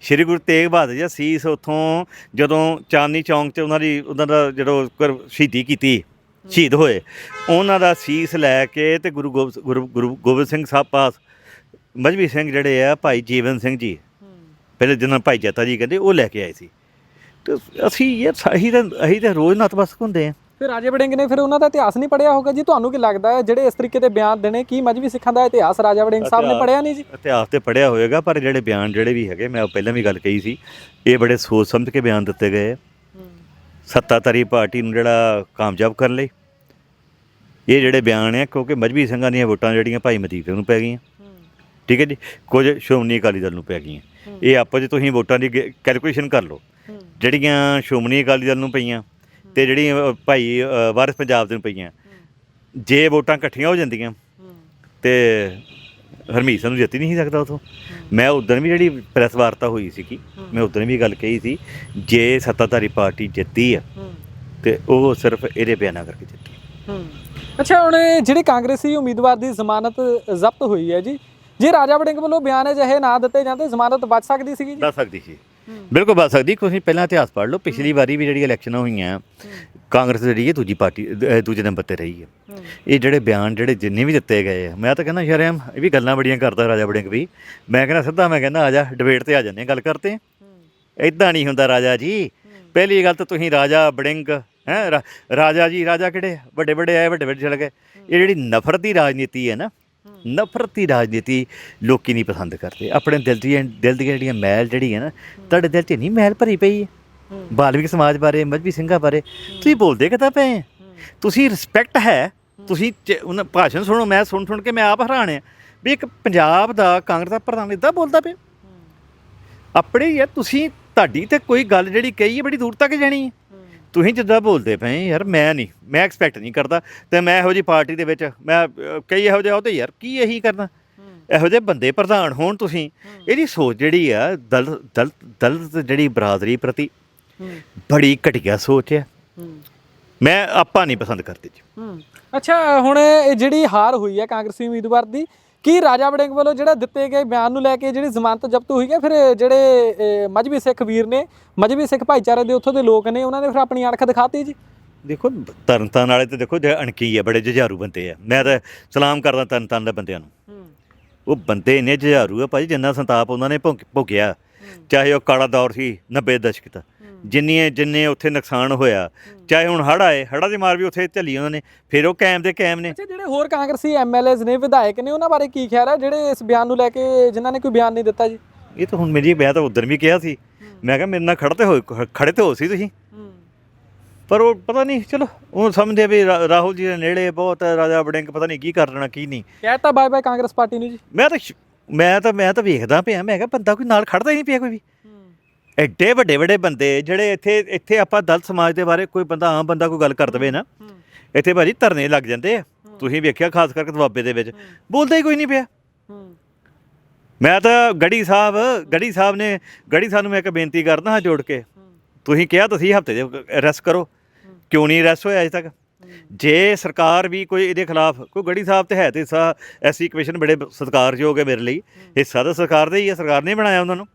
ਸ਼੍ਰੀ ਗੁਰੂ ਤੇਗ ਬਹਾਦਰ ਜੀ ਦਾ ਸੀਸ ਉੱਥੋਂ ਜਦੋਂ ਚਾਂਦਨੀ ਚੌਂਕ 'ਚ ਉਹਨਾਂ ਦੀ ਉਹਨਾਂ ਦਾ ਜਦੋਂ ਸ਼ਹੀਦੀ ਕੀਤੀ। ਸ਼ਹੀਦ ਹੋਏ। ਉਹਨਾਂ ਦਾ ਸੀਸ ਲੈ ਕੇ ਤੇ ਗੁਰੂ ਗੋਬਿੰਦ ਗੁਰੂ ਗੁਰੂ ਗੋਬਿੰਦ ਸਿੰਘ ਸਾਹਿਬ ਪਾਸ ਮਜਬੀ ਸਿੰਘ ਜਿਹੜੇ ਆ ਭਾਈ ਜੀਵਨ ਸਿੰਘ ਜੀ ਪਹਿਲੇ ਜਿਹਨਾਂ ਭਾਈ ਜੱਤਾ ਜੀ ਕਹਿੰਦੇ ਉਹ ਲੈ ਕੇ ਆਏ ਸੀ। ਤੇ ਅਸੀਂ ਇਹ ਅਸੀਂ ਤਾਂ ਅਸੀਂ ਤਾਂ ਰੋਜ਼ ਨਤਮਸਤਕ ਹੁੰਦੇ ਆ। ਫਿਰ ਰਾਜੇ ਵੜਿੰਗ ਨੇ ਫਿਰ ਉਹਨਾਂ ਦਾ ਇਤਿਹਾਸ ਨਹੀਂ ਪੜਿਆ ਹੋਗਾ ਜੀ? ਤੁਹਾਨੂੰ ਕੀ ਲੱਗਦਾ ਹੈ ਜਿਹੜੇ ਇਸ ਤਰੀਕੇ ਦੇ ਬਿਆਨ ਦੇਣੇ ਕੀ ਮਜਬੀ ਸਿੱਖਾਂ ਦਾ ਇਤਿਹਾਸ ਰਾਜਾ ਵੜਿੰਗ ਸਾਹਿਬ ਨੇ ਪੜਿਆ ਨਹੀਂ ਜੀ? ਇਤਿਹਾਸ ਤੇ ਪੜਿਆ ਹੋਵੇਗਾ ਪਰ ਜਿਹੜੇ ਬਿਆਨ ਜਿਹੜੇ ਵੀ ਹੈਗੇ ਮੈਂ ਪਹਿਲਾਂ ਵੀ ਗੱਲ ਕਹੀ ਸੀ ਇਹ ਬੜੇ ਸੋਚ ਸਮਝ ਕੇ ਬਿਆਨ ਦਿੱਤੇ ਗਏ ਆ। ਸੱਤਾਧਾਰੀ ਪਾਰਟੀ ਨੂੰ ਜਿਹੜਾ ਕਾਮਯਾਬ ਕਰਨ ਲਈ ਇਹ ਜਿਹੜੇ ਬਿਆਨ ਆ ਕਿਉਂਕਿ ਮਜਬੀ ਸਿੰਘਾਂ ਦੀਆਂ ਵੋਟਾਂ ਜਿਹੜੀਆਂ ਭਾਈ ਮਦੀਪ ਨੂੰ ਪੈ ਗਈਆਂ। ਠੀਕ ਹੈ ਜੀ? ਕੁਝ ਸ਼੍ਰੋਮਣੀ ਅਕਾਲੀ ਦਲ ਨੂੰ ਪੈ ਗਈਆਂ। ਇਹ ਆਪੋ ਜੇ ਤੁਸੀਂ ਵੋਟਾਂ ਦੀ ਕੈਲਕੂਲੇਸ਼ਨ ਕਰ ਲਓ। ਜਿਹੜੀਆਂ ਸ਼੍ਰੋਮਣੀ ਅਕਾਲੀ ਦਲ ਨੂੰ ਪਈਆਂ ਤੇ ਜਿਹੜੀਆਂ ਭਾਈ ਅ, ਵਾਰਿਸ ਪੰਜਾਬ ਦੇ ਨੂੰ ਪਈਆਂ ਜੇ ਵੋਟਾਂ ਇਕੱਠੀਆਂ ਹੋ ਜਾਂਦੀਆਂ ਤੇ ਹਰਮੀਤ ਸਿੰਘ ਨੂੰ ਜਿੱਤ ਨਹੀਂ ਸੀ ਸਕਦਾ ਉਥੋਂ। ਮੈਂ ਉਦੋਂ ਵੀ ਜਿਹੜੀ ਪ੍ਰੈਸ ਵਾਰਤਾ ਹੋਈ ਸੀ ਕਿ ਮੈਂ ਉਦੋਂ ਵੀ ਗੱਲ ਕਹੀ ਸੀ ਜੇ ਸੱਤਾਧਾਰੀ ਪਾਰਟੀ ਜਿੱਤੀ ਆ ਤੇ ਉਹ ਸਿਰਫ ਇਹਦੇ ਬਿਆਨਾਂ ਕਰਕੇ ਜਿੱਤੀ। ਅੱਛਾ ਹੁਣ ਜਿਹੜੇ ਕਾਂਗਰਸੀ ਉਮੀਦਵਾਰ ਦੀ ਜ਼ਮਾਨਤ ਜ਼ਬਤ ਹੋਈ ਹੈ ਜੀ ਜੇ ਰਾਜਾ ਵੜਿੰਗ ਵੱਲੋਂ ਬਿਆਨ ਅਜਿਹੇ ਨਾ ਦਿੱਤੇ ਜਾਂਦੇ ਜ਼ਮਾਨਤ ਬਚ ਸਕਦੀ ਸੀਗੀ ਜੀ? ਦੱਸ ਸਕਦੀ ਸੀ। ਬਿਲਕੁਲ ਬਚ ਸਕਦੀ ਤੁਸੀਂ ਪਹਿਲਾਂ ਇਤਿਹਾਸ ਪੜ੍ਹ ਲਓ ਪਿਛਲੀ ਵਾਰੀ ਵੀ ਜਿਹੜੀ ਇਲੈਕਸ਼ਨਾਂ ਹੋਈਆਂ ਕਾਂਗਰਸ ਜਿਹੜੀ ਹੈ ਦੂਜੀ ਪਾਰਟੀ ਦੂਜੇ ਨੰਬਰ ਤੇ ਰਹੀ ਹੈ। ਇਹ ਜਿਹੜੇ ਬਿਆਨ ਜਿਹੜੇ ਜਿੰਨੇ ਵੀ ਦਿੱਤੇ ਗਏ ਆ ਮੈਂ ਤਾਂ ਕਹਿੰਦਾ ਸ਼ਰਮ ਇਹ ਵੀ ਗੱਲਾਂ ਬੜੀਆਂ ਕਰਦਾ ਰਾਜਾ ਵੜਿੰਗ ਵੀ। ਮੈਂ ਕਹਿੰਦਾ ਸਿੱਧਾ ਮੈਂ ਕਹਿੰਦਾ ਆ ਜਾ ਡਿਬੇਟ ਤੇ ਆ ਜੰਨੇ ਗੱਲ ਕਰਤੇ ਇਦਾਂ ਨਹੀਂ ਹੁੰਦਾ ਰਾਜਾ ਜੀ। ਪਹਿਲੀ ਗੱਲ ਤਾਂ ਤੁਸੀਂ ਰਾਜਾ ਬੜਿੰਗ ਹੈ ਰਾਜਾ ਜੀ ਰਾਜਾ ਕਿਹੜੇ ਵੱਡੇ ਵੱਡੇ ਆਏ ਵੱਡੇ ਵੱਡੇ ਚਲੇ ਗਏ। ਇਹ ਜਿਹੜੀ ਨਫ਼ਰਤ ਦੀ ਰਾਜਨੀਤੀ ਹੈ ਨਾ ਨਫ਼ਰਤ ਦੀ ਰਾਜਨੀਤੀ ਲੋਕੀ ਨਹੀਂ ਪਸੰਦ ਕਰਦੇ। ਆਪਣੇ ਦਿਲ ਦੀਆਂ ਦਿਲ ਦੀਆਂ ਜਿਹੜੀਆਂ ਮੈਲ ਜਿਹੜੀ ਹੈ ਨਾ, ਤੁਹਾਡੇ ਦਿਲ 'ਚ ਨਹੀਂ ਮੈਲ ਭਰੀ ਪਈ ਹੈ। ਬਾਲਵਿਕ ਸਮਾਜ ਬਾਰੇ ਮਜਬੀ ਸਿੰਘਾਂ ਬਾਰੇ। ਤੁਸੀਂ ਬੋਲਦੇ ਕਿਤਾ ਪਏ ਤੁਸੀਂ ਰਿਸਪੈਕਟ ਹੈ। ਤੁਸੀਂ ਚ- ਉਹਨਾਂ ਭਾਸ਼ਣ ਸੁਣੋ, ਮੈਂ ਸੁਣ ਸੁਣ ਕੇ ਮੈਂ ਆਪ ਹੈਰਾਨ ਆ ਵੀ ਇੱਕ ਪੰਜਾਬ ਦਾ ਕਾਂਗਰਸ ਦਾ ਪ੍ਰਧਾਨ ਇਦਾਂ ਬੋਲਦਾ ਪਿਆ। ਆਪਣੇ ਯਾਰ ਤੁਸੀਂ ਤੁਹਾਡੀ ਤੇ ਕੋਈ ਗੱਲ ਜਿਹੜੀ ਕਹੀ ਹੈ, ਬੜੀ ਦੂਰ ਤੱਕ ਜਾਣੀ ਹੈ। ਤੁਸੀਂ ਜਿੱਦਾਂ ਬੋਲਦੇ ਪਏ ਯਾਰ ਮੈਂ ਨਹੀਂ ਮੈਂ ਐਕਸਪੈਕਟ ਨਹੀਂ ਕਰਦਾ ਤੇ ਮੈਂ ਇਹੋ ਜੀ ਪਾਰਟੀ ਦੇ ਵਿੱਚ ਮੈਂ ਅਹ, ਕਈ ਇਹੋ ਜਿਹੇ ਉਹਦੇ ਯਾਰ ਕੀ ਇਹੀ ਕਰਨਾ? ਇਹੋ ਜਿਹੇ ਬੰਦੇ ਪ੍ਰਧਾਨ ਹੋਣ ਤੁਸੀਂ ਇਹਦੀ ਸੋਚ ਜਿਹੜੀ ਆ ਦਲ ਦਲ ਦਲਿਤ ਜਿਹੜੀ ਬਰਾਦਰੀ ਪ੍ਰਤੀ ਬੜੀ ਘਟੀਆ ਸੋਚ ਹੈ। ਮੈਂ ਆਪਾਂ ਨਹੀਂ ਪਸੰਦ ਕਰਦੇ ਜੀ। ਅੱਛਾ ਹੁਣ ਇਹ ਜਿਹੜੀ ਹਾਰ ਹੋਈ ਹੈ ਕਾਂਗਰਸੀ ਉਮੀਦਵਾਰ ਦੀ ਕੀ ਰਾਜਾ ਵੜਿੰਗ ਵੱਲੋਂ ਜਿਹੜਾ ਦਿੱਤੇ ਗਏ ਬਿਆਨ ਨੂੰ ਲੈ ਕੇ ਜਿਹੜੀ ਜ਼ਮਾਨਤ ਜ਼ਬਤ ਹੋਈ ਹੈ? ਫਿਰ ਜਿਹੜੇ ਮਜਬੀ ਸਿੱਖ ਵੀਰ ਨੇ ਮਜਬੀ ਸਿੱਖ ਭਾਈਚਾਰੇ ਦੇ ਉੱਥੋਂ ਦੇ ਲੋਕ ਨੇ ਉਹਨਾਂ ਨੇ ਫਿਰ ਆਪਣੀ ਅਣਖ ਦਿਖਾਤੀ ਜੀ। ਦੇਖੋ ਤਰਨਤਾਰਨ ਵਾਲੇ ਤੇ ਦੇਖੋ ਜੇ ਅਣਕੀ ਆ ਬੜੇ ਜੁਝਾਰੂ ਬੰਦੇ ਆ। ਮੈਂ ਤਾਂ ਸਲਾਮ ਕਰਦਾ ਤਰਨਤਾਰਨ ਦੇ ਬੰਦਿਆਂ ਨੂੰ। ਉਹ ਬੰਦੇ ਇੰਨੇ ਜੁਝਾਰੂ ਆ ਭਾਜੀ ਜਿੰਨਾ ਸੰਤਾਪ ਉਹਨਾਂ ਨੇ ਭੋਗ- ਭੋਗਿਆ। ਚਾਹੇ ਉਹ ਕਾਲਾ ਦੌਰ ਸੀ 90 ਦਸ਼ਕ ਦਾ। ਜਿੰਨੀਆਂ ਜਿੰਨੇ ਉੱਥੇ ਨੁਕਸਾਨ ਹੋਇਆ ਚਾਹੇ ਹੁਣ ਹੜ੍ਹ ਆਏ ਹੜ੍ਹਾਂ ਦੀ ਮਾਰ ਵੀ ਉੱਥੇ ਝੱਲੀ ਉਹਨਾਂ ਨੇ ਫਿਰ ਉਹ ਕਾਇਮ ਦੇ ਕਾਇਮ ਨੇ। ਅੱਛਾ ਜਿਹੜੇ ਹੋਰ ਕਾਂਗਰਸੀ ਐਮਐਲਏਜ਼ ਨੇ ਵਿਧਾਇਕ ਨੇ ਉਹਨਾਂ ਬਾਰੇ ਕੀ ਖਿਆਲ ਹੈ ਜਿਹੜੇ ਇਸ ਬਿਆਨ ਨੂੰ ਲੈ ਕੇ ਜਿਨ੍ਹਾਂ ਨੇ ਕੋਈ ਬਿਆਨ ਨਹੀਂ ਦਿੱਤਾ ਜੀ? ਇਹ ਤਾਂ ਹੁਣ ਮੇਰੀ ਮੈਂ ਤਾਂ ਉਦੋਂ ਵੀ ਕਿਹਾ ਸੀ। ਮੈਂ ਕਿਹਾ ਮੇਰੇ ਨਾਲ ਖੜਤੇ ਹੋਏ ਖੜੇ ਤੇ ਹੋ ਸੀ ਤੁਸੀਂ। ਪਰ ਉਹ ਪਤਾ ਨਹੀਂ ਚਲੋ ਉਹ ਸਮਝਦੇ ਵੀ ਰਾ- ਰਾਹੁਲ ਜੀ ਦੇ ਨੇੜੇ ਬਹੁਤ ਹੈ, ਰਾਜਾ ਵੜਿੰਗ ਪਤਾ ਨਹੀਂ ਕੀ ਕਰਨਾ ਕੀ ਨਹੀਂ। ਕਹਿਤਾ ਬਾਏ ਬਾਏ ਕਾਂਗਰਸ ਪਾਰਟੀ ਨੂੰ ਜੀ। ਮੈਂ ਤਾਂ ਸ਼- ਮੈਂ ਤਾਂ ਮੈਂ ਤਾਂ ਵੇਖਦਾ ਪਿਆ ਮੈਂ ਕਿਹਾ ਬੰਦਾ ਕੋਈ ਨਾਲ ਖੜਦਾ ਹੀ ਨਹੀਂ ਪਿਆ ਕੋਈ ਵੀ। ਐਡੇ ਵੱਡੇ ਵੱਡੇ ਬੰਦੇ ਜਿਹੜੇ ਇੱਥੇ ਇੱਥੇ ਆਪਾਂ ਦਲਿਤ ਸਮਾਜ ਦੇ ਬਾਰੇ ਕੋਈ ਬੰਦਾ ਆਮ ਬੰਦਾ ਕੋਈ ਗੱਲ ਕਰ ਦਵੇ ਨਾ ਇੱਥੇ ਭਾਜੀ ਧਰਨੇ ਲੱਗ ਜਾਂਦੇ ਆ। ਤੁਸੀਂ ਵੇਖਿਆ ਖਾਸ ਕਰਕੇ ਦੁਆਬੇ ਦੇ ਵਿੱਚ। ਬੋਲਦਾ ਹੀ ਕੋਈ ਨਹੀਂ ਪਿਆ। ਮੈਂ ਤਾਂ ਗੜੀ ਸਾਹਿਬ ਗੜੀ ਸਾਹਿਬ ਨੇ ਗੜੀ ਸਾਹਿਬ ਨੂੰ ਮੈਂ ਇੱਕ ਬੇਨਤੀ ਕਰਦਾ ਹਾਂ ਜੋੜ ਕੇ। ਤੁਸੀਂ ਕਿਹਾ ਤੁਸੀਂ ਹਫ਼ਤੇ ਦੇ ਅਰੈਸਟ ਕਰੋ। ਕਿਉਂ ਨਹੀਂ ਅਰੈਸਟ ਹੋਇਆ ਅਜੇ ਤੱਕ? ਜੇ ਸਰਕਾਰ ਵੀ ਕੋਈ ਇਹਦੇ ਖਿਲਾਫ ਕੋਈ ਗੜੀ ਸਾਹਿਬ ਤੇ ਹੈ ਤੇ ਐਸੀ ਕਮਿਸ਼ਨ ਬੜੇ ਸਤਿਕਾਰਯੋਗ ਹੈ ਮੇਰੇ ਲਈ। ਹਿੱਸਾ ਤਾਂ ਸਰਕਾਰ ਦਾ ਹੀ ਹੈ ਸਰਕਾਰ ਨੇ ਬਣਾਇਆ ਉਹਨਾਂ ਨੂੰ।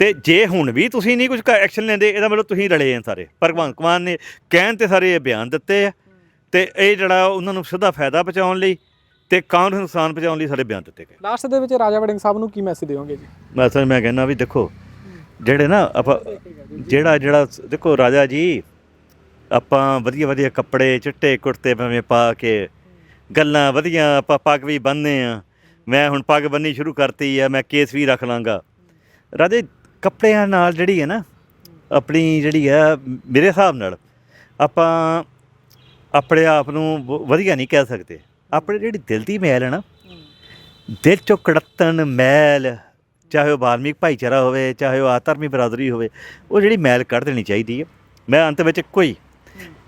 ਤੇ ਜੇ ਹੁਣ ਵੀ ਤੁਸੀਂ ਨਹੀਂ ਕੁਝ ਐਕਸ਼ਨ ਲੈਂਦੇ ਇਹਦਾ ਮਤਲਬ ਤੁਸੀਂ ਰਲੇ ਆ ਸਾਰੇ। ਪਰ ਭਗਵੰਤ ਮਾਨ ਨੇ ਕਹਿਣ ਤੇ ਸਾਰੇ ਇਹ ਬਿਆਨ ਦਿੱਤੇ ਆ। ਤੇ ਇਹ ਜਿਹੜਾ ਉਹਨਾਂ ਨੂੰ ਸਿੱਧਾ ਫਾਇਦਾ ਪਹੁੰਚਾਉਣ ਲਈ ਤੇ ਕਾਂਗਰਸ ਨੂੰ ਨੁਕਸਾਨ ਪਹੁੰਚਾਉਣ ਲਈ ਸਾਰੇ ਬਿਆਨ ਦਿੱਤੇ ਗਏ। ਲਾਸਟ ਦੇ ਵਿੱਚ ਰਾਜਾ ਵੜਿੰਗ ਸਾਹਿਬ ਨੂੰ ਕੀ ਮੈਸੇਜ ਦਿਓਗੇ ਜੀ? ਮੈਂ ਤਾਂ ਮੈਂ ਕਹਿੰਦਾ ਵੀ ਦੇਖੋ ਜਿਹੜੇ ਨਾ ਆਪਾਂ ਜਿਹੜਾ ਜਿਹੜਾ ਦੇਖੋ ਰਾਜਾ ਜੀ ਆਪਾਂ ਵਧੀਆ ਵਧੀਆ ਕੱਪੜੇ ਚਿੱਟੇ ਕੁੜਤੇ ਭਾਵੇਂ ਪਾ ਕੇ ਗੱਲਾਂ ਵਧੀਆ ਆਪਾਂ ਪੱਗ ਵੀ ਬੰਨ੍ਹਦੇ ਆ। ਮੈਂ ਹੁਣ ਪੱਗ ਬੰਨੀ ਸ਼ੁਰੂ ਕਰਤੀ ਆ ਮੈਂ ਕੇਸ ਵੀ ਰੱਖ ਲਾਂਗਾ। ਰਾਜੇ ਕੱਪੜਿਆਂ ਨਾਲ ਜਿਹੜੀ ਹੈ ਨਾ ਆਪਣੀ ਜਿਹੜੀ ਹੈ ਮੇਰੇ ਹਿਸਾਬ ਨਾਲ ਆਪਾਂ ਆਪਣੇ ਆਪ ਨੂੰ ਵਧੀਆ ਨਹੀਂ ਕਹਿ ਸਕਦੇ। ਆਪਣੇ ਜਿਹੜੀ ਦਿਲ ਦੀ ਮੈਲ ਹੈ ਨਾ ਦਿਲ ਚੋਂ ਕੜੱਤਣ ਮੈਲ ਚਾਹੇ ਉਹ ਬਾਲਮੀਕ ਭਾਈਚਾਰਾ ਹੋਵੇ ਚਾਹੇ ਉਹ ਆਤਰਮੀ ਬਰਾਦਰੀ ਹੋਵੇ ਉਹ ਜਿਹੜੀ ਮੈਲ ਕੱਢ ਦੇਣੀ ਚਾਹੀਦੀ ਹੈ। ਮੈਂ ਅੰਤ ਵਿੱਚ ਕੋਈ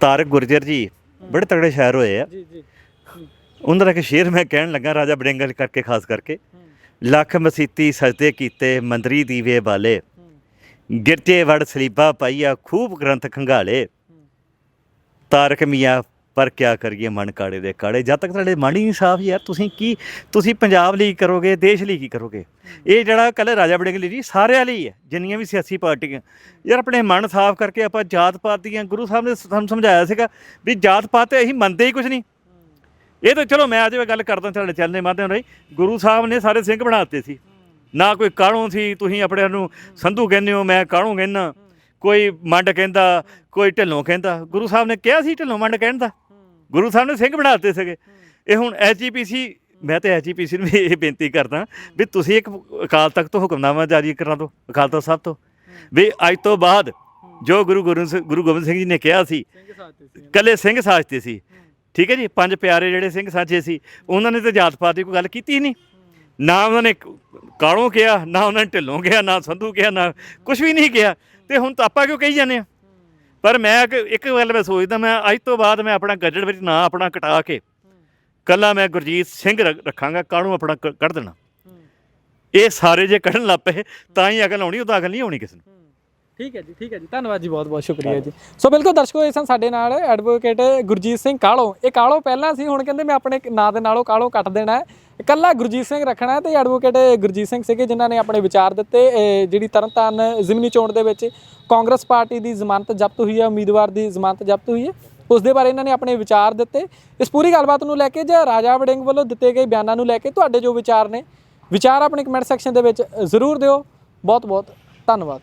ਤਾਰਕ ਗੁਰਜਰ ਜੀ ਬੜੇ ਤਗੜੇ ਸ਼ਾਇਰ ਹੋਏ ਆ। ਜੀ ਜੀ। ਉਹਨਾਂ ਦਾ ਇੱਕ ਸ਼ੇਰ ਮੈਂ ਕਹਿਣ ਲੱਗਾ ਰਾਜਾ ਬੜਿੰਗਲ ਕਰਕੇ ਖਾਸ ਕਰਕੇ। ਲੱਖ ਮਸੀਤੀ ਸਜਦੇ ਕੀਤੇ ਮੰਦਰੀ ਦੀਵੇ ਬਾਲੇ ਗਿਰਜੇ ਵੜ ਸਲੀਬਾ ਪਾਈਆ ਖੂਬ ਗ੍ਰੰਥ ਖੰਗਾਲੇ। ਤਾਰਕ ਮੀਆਂ ਪਰ ਕਿਆ ਕਰੀਏ ਮਨ ਕਾੜੇ ਦੇ ਕਾੜੇ। ਜਦ ਤੱਕ ਤੁਹਾਡੇ ਮਨ ਹੀ ਨਹੀਂ ਸਾਫ਼ ਯਾਰ, ਤੁਸੀਂ ਕੀ ਤੁਸੀਂ ਪੰਜਾਬ ਲਈ ਕਰੋਗੇ, ਦੇਸ਼ ਲਈ ਕੀ ਕਰੋਗੇ? ਇਹ ਜਿਹੜਾ ਕੱਲ ਰਾਜਾ ਬੜਿੰਗ ਲਈ ਜੀ, ਸਾਰਿਆਂ ਲਈ ਹੈ, ਜਿੰਨੀਆਂ ਵੀ ਸਿਆਸੀ ਪਾਰਟੀਆਂ। ਯਾਰ ਆਪਣੇ ਮਨ ਸਾਫ਼ ਕਰਕੇ ਆਪਾਂ ਜਾਤ ਪਾਤ ਦੀਆਂ ਗੁਰੂ ਸਾਹਿਬ ਨੇ ਸਾਨੂੰ ਸਮਝਾਇਆ ਸੀਗਾ ਵੀ ਜਾਤ ਪਾਤ ਤੇ ਅਸੀਂ ਮੰਨਦੇ ਹੀ ਕੁਝ ਨਹੀਂ। ਇਹ ਤਾਂ ਚਲੋ ਮੈਂ ਅੱਜ ਵੀ ਗੱਲ ਕਰਦਾ ਤੁਹਾਡੇ ਚੱਲਣੇ ਮਾਧਿਅਮ ਰਾਹੀਂ। ਗੁਰੂ ਸਾਹਿਬ ਨੇ ਸਾਰੇ ਸਿੰਘ ਬਣਾ ਦਿੱਤੇ ਸੀ। ਨਾ ਕੋਈ ਕਾਣੋ ਸੀ ਤੁਸੀਂ ਆਪਣੇ ਨੂੰ ਸੰਧੂ ਕਹਿੰਦੇ ਹੋ ਮੈਂ ਕਾਣੋ ਕਹਿੰਦਾ? ਕੋਈ ਮੰਡ ਕਹਿੰਦਾ ਕੋਈ ਢਿੱਲੋਂ ਕਹਿੰਦਾ। ਗੁਰੂ ਸਾਹਿਬ ਨੇ ਕਿਹਾ ਸੀ ਢਿੱਲੋਂ ਮੰਡ ਕਹਿਣ ਦਾ। ਗੁਰੂ ਸਾਹਿਬ ਨੇ ਸਿੰਘ ਬਣਾ ਦਿੱਤੇ ਸੀਗੇ। ਇਹ ਹੁਣ ਐਸਜੀਪੀਸੀ ਮੈਂ ਤੇ ਐਸਜੀਪੀਸੀ ਨੂੰ ਵੀ ਇਹ ਬੇਨਤੀ ਕਰਦਾ ਵੀ ਤੁਸੀਂ ਇੱਕ ਅਕਾਲ ਤਖਤ ਤੋਂ ਹੁਕਮਨਾਮਾ ਜਾਰੀ ਕਰਾ ਦਿਓ ਅਕਾਲ ਤਖਤ ਸਾਹਿਬ ਤੋਂ। ਵੀ ਅੱਜ ਤੋਂ ਬਾਅਦ ਜੋ ਗੁਰੂ ਗੁਰੂ ਗੋਬਿੰਦ ਸਿੰਘ ਜੀ ਨੇ ਕਿਹਾ ਸੀ ਕੱਲੇ ਸਿੰਘ ਸਾਜਦੇ ਸੀ। ਠੀਕ ਹੈ ਜੀ, ਪੰਜ ਪਿਆਰੇ ਜਿਹੜੇ ਸਿੰਘ ਸਾਜੇ ਸੀ, ਉਹਨਾਂ ਨੇ ਤੇ ਜਾਤ ਪਾਤ ਦੀ ਕੋਈ ਗੱਲ ਕੀਤੀ ਹੀ ਨਹੀਂ। ਨਾ ਉਹਨਾਂ ਨੇ ਕਾਲੋਂ ਕਿਹਾ, ਨਾ ਉਹਨਾਂ ਨੇ ਢਿੱਲੋਂ ਕਿਹਾ, ਨਾ ਸੰਧੂ ਕਿਹਾ, ਨਾ ਕੁਝ ਵੀ ਨਹੀਂ ਕਿਹਾ। ਤੇ ਹੁਣ ਤਾਂ ਆਪਾਂ ਕਿਉਂ ਕਹੀ ਜਾਂਦੇ ਆ ਪਰ ਮੈਂ ਇੱਕ- ਗੱਲ ਮੈਂ ਸੋਚਦਾ, ਮੈਂ ਅੱਜ ਤੋਂ ਬਾਅਦ ਮੈਂ ਆਪਣਾ ਗੱਜੜ ਵਿੱਚ ਨਾ ਆਪਣਾ ਕਟਾ ਕੇ ਕੱਲਾ ਮੈਂ ਗੁਰਜੀਤ ਸਿੰਘ ਰੱਖ- ਰੱਖਾਂਗਾ, ਕਾਹਨੂੰ ਆਪਣਾ ਕ- ਕੱਢ ਦੇਣਾ? ਇਹ ਸਾਰੇ ਜੇ ਕੱਢਣ ਲੱਗ ਪਏ, ਤਾਂ ਹੀ ਅਕਲ ਆਉਣੀ, ਉਹ ਤਾਂ ਅਕਲ ਨਹੀਂ ਆਉਣੀ ਕਿਸੇ ਨੂੰ। ਠੀਕ ਹੈ ਜੀ, ਠੀਕ ਹੈ ਜੀ। ਧੰਨਵਾਦ ਜੀ, ਬਹੁਤ ਬਹੁਤ ਸ਼ੁਕਰੀਆ ਜੀ। ਸੋ ਬਿਲਕੁਲ ਦਰਸ਼ਕੋ, ਇਹ ਸਨ ਸਾਡੇ ਨਾਲ ਐਡਵੋਕੇਟ ਗੁਰਜੀਤ ਸਿੰਘ ਕਾਲੋ। ਇਹ ਕਾਲੋ ਪਹਿਲਾਂ ਸੀ, ਹੁਣ ਕਹਿੰਦੇ ਮੈਂ ਆਪਣੇ ਨਾਂ ਦੇ ਨਾਲੋਂ ਕਾਲੋ ਕੱਟ ਦੇਣਾ ਹੈ। ਇਕੱਲਾ ਗੁਰਜੀਤ ਸਿੰਘ ਰੱਖਣਾ ਹੈ ਤੇ ਐਡਵੋਕੇਟ ਗੁਰਜੀਤ ਸਿੰਘ ਸੀਗੇ, ਜਿਨ੍ਹਾਂ ਨੇ ਆਪਣੇ ਵਿਚਾਰ ਦਿੱਤੇ, ਇਹ ਜਿਹੜੀ ਤਰਨਤਾਰਨ ਜ਼ਿਮਨੀ ਚੋਣ ਦੇ ਵਿੱਚ ਕਾਂਗਰਸ ਪਾਰਟੀ ਦੀ ਜ਼ਮਾਨਤ ਜ਼ਬਤ ਹੋਈ ਹੈ, ਉਮੀਦਵਾਰ ਦੀ ਜ਼ਮਾਨਤ ਜ਼ਬਤ ਹੋਈ ਹੈ। ਉਸ ਦੇ ਬਾਰੇ ਇਹਨਾਂ ਨੇ ਆਪਣੇ ਵਿਚਾਰ ਦਿੱਤੇ। ਇਸ ਪੂਰੀ ਗੱਲਬਾਤ ਨੂੰ ਲੈ ਕੇ ਜਾਂ ਰਾਜਾ ਵੜਿੰਗ ਵੱਲੋਂ ਦਿੱਤੇ ਗਏ ਬਿਆਨਾਂ ਨੂੰ ਲੈ ਕੇ ਤੁਹਾਡੇ ਜੋ ਵਿਚਾਰ ਨੇ, ਵਿਚਾਰ ਆਪਣੇ ਕਮੈਂਟ ਸੈਕਸ਼ਨ ਦੇ ਵਿੱਚ ਜ਼ਰੂਰ ਦਿਓ। ਬਹੁਤ ਬਹੁਤ ਧੰਨਵਾਦ।